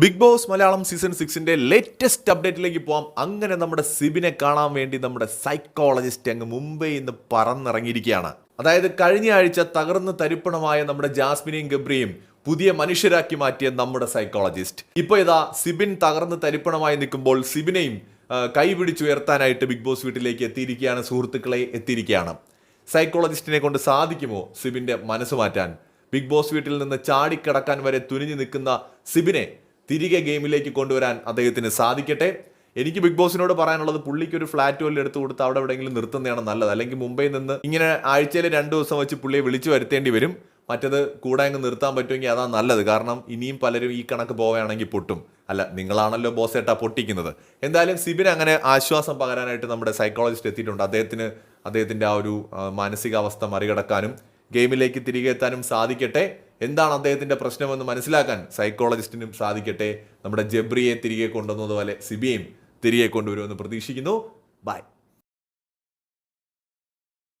Big boss Malayalam season സിക്സിന്റെ latest അപ്ഡേറ്റിലേക്ക് പോവാം. അങ്ങനെ നമ്മുടെ സിബിനെ കാണാൻ വേണ്ടി നമ്മുടെ സൈക്കോളജിസ്റ്റ് അങ്ങ് മുംബൈയിൽ നിന്ന് പറന്നിറങ്ങിയിരിക്കുകയാണ്. അതായത് കഴിഞ്ഞ ആഴ്ച തകർന്ന് തരിപ്പണമായ നമ്മുടെ ജാസ്മിനെയും ഗബ്രിയും പുതിയ മനുഷ്യരാക്കി മാറ്റിയ നമ്മുടെ സൈക്കോളജിസ്റ്റ് ഇപ്പൊ ഇതാ സിബിൻ തകർന്ന് തരിപ്പണമായി നിൽക്കുമ്പോൾ സിബിനെയും കൈപിടിച്ചുയർത്താനായിട്ട് ബിഗ് ബോസ് വീട്ടിലേക്ക് എത്തിയിരിക്കുകയാണ് സുഹൃത്തുക്കളെ എത്തിയിരിക്കുകയാണ്. സൈക്കോളജിസ്റ്റിനെ കൊണ്ട് സാധിക്കുമോ സിബിന്റെ മനസ്സ് മാറ്റാൻ? ബിഗ് ബോസ് വീട്ടിൽ നിന്ന് ചാടിക്കടക്കാൻ വരെ തുനിഞ്ഞു നിൽക്കുന്ന സിബിനെ തിരികെ ഗെയിമിലേക്ക് കൊണ്ടുവരാൻ അദ്ദേഹത്തിന് സാധിക്കട്ടെ. എനിക്ക് ബിഗ് ബോസിനോട് പറയാനുള്ളത് പുള്ളിക്ക് ഒരു ഫ്ലാറ്റ് വല്ലതും എടുത്തു കൊടുത്ത് അവിടെ എവിടെയെങ്കിലും നിർത്തുന്നതാണ് നല്ലത്. അല്ലെങ്കിൽ മുംബൈയിൽ നിന്ന് ഇങ്ങനെ ആഴ്ചയിൽ രണ്ട് ദിവസം വെച്ച് പുള്ളിയെ വിളിച്ചു വരുത്തേണ്ടി വരും. മറ്റത് കൂടെ അങ്ങ് നിർത്താൻ പറ്റുമെങ്കിൽ അതാ നല്ലത്. കാരണം ഇനിയും പലരും ഈ കണക്ക് പോവുകയാണെങ്കിൽ പൊട്ടും. അല്ല നിങ്ങളാണല്ലോ ഏട്ടാ പൊട്ടിക്കുന്നത്. എന്തായാലും സിബിന് അങ്ങനെ ആശ്വാസം പകരാനായിട്ട് നമ്മുടെ സൈക്കോളജിസ്റ്റ് എത്തിയിട്ടുണ്ട്. അദ്ദേഹത്തിന് അദ്ദേഹത്തിന്റെ ആ ഒരു മാനസികാവസ്ഥ മറികടക്കാനും ഗെയിമിലേക്ക് തിരികെ എത്താനും സാധിക്കട്ടെ. എന്താണ് അദ്ദേഹത്തിന്റെ പ്രശ്നമെന്ന് മനസ്സിലാക്കാൻ സൈക്കോളജിസ്റ്റിനും സാധിക്കട്ടെ. നമ്മുടെ ജബ്രിയെ തിരികെ കൊണ്ടുവന്നതുപോലെ സിബിയെയും തിരികെ കൊണ്ടുവരുമെന്ന് പ്രതീക്ഷിക്കുന്നു. ബൈ